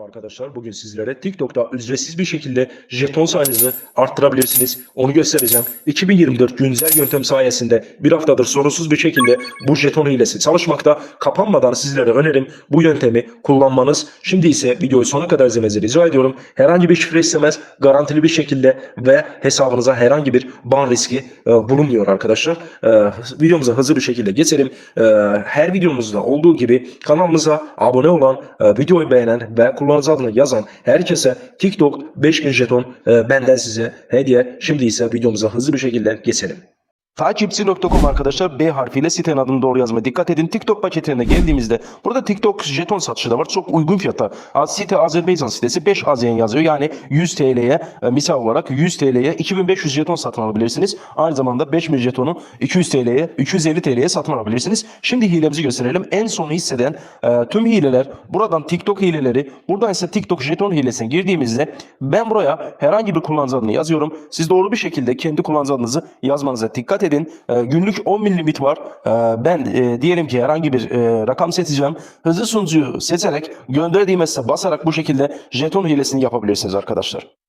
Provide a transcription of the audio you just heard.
Arkadaşlar. Bugün sizlere TikTok'ta ücretsiz bir şekilde jeton sayınızı arttırabilirsiniz. Onu göstereceğim. 2024 güncel yöntem sayesinde bir haftadır sorunsuz bir şekilde bu jeton hilesi çalışmakta. Kapanmadan sizlere önerim bu yöntemi kullanmanız. Şimdi ise videoyu sona kadar izlemenizi rica ediyorum. Herhangi bir şifre istemez. Garantili bir şekilde ve hesabınıza herhangi bir ban riski e, bulunmuyor arkadaşlar. E, videomuza hızlı bir şekilde geçelim. E, her videomuzda olduğu gibi kanalımıza abone olan, e, videoyu beğenen ve kullanıcı adını yazan herkese TikTok 5000 jeton e, benden size hediye. Şimdi ise videomuza hızlı bir şekilde geçelim. Takipçi.com arkadaşlar B harfiyle sitenin adını doğru yazmaya dikkat edin. TikTok paketine geldiğimizde burada TikTok jeton satışı da var. Çok uygun fiyata. Az- Site Azerbaycan sitesi 5 AZN yazıyor. Yani 100 TL'ye e, misal olarak 100 TL'ye 2500 jeton satın alabilirsiniz. Aynı zamanda 5000 jetonu 200 TL'ye 250 TL'ye satın alabilirsiniz. Şimdi hilemizi gösterelim. En son hisseden e, tüm hileler buradan TikTok hileleri buradan ise TikTok jeton hilesine girdiğimizde ben buraya herhangi bir kullanıcı adını yazıyorum. Siz doğru bir şekilde kendi kullanıcı adınızı yazmanıza dikkat edin. E, günlük 10 bin limit var. E, ben e, diyelim ki herhangi bir e, rakam seçeceğim. Hızlı sunucuyu seçerek mesajı basarak bu şekilde jeton hilesini yapabilirsiniz arkadaşlar.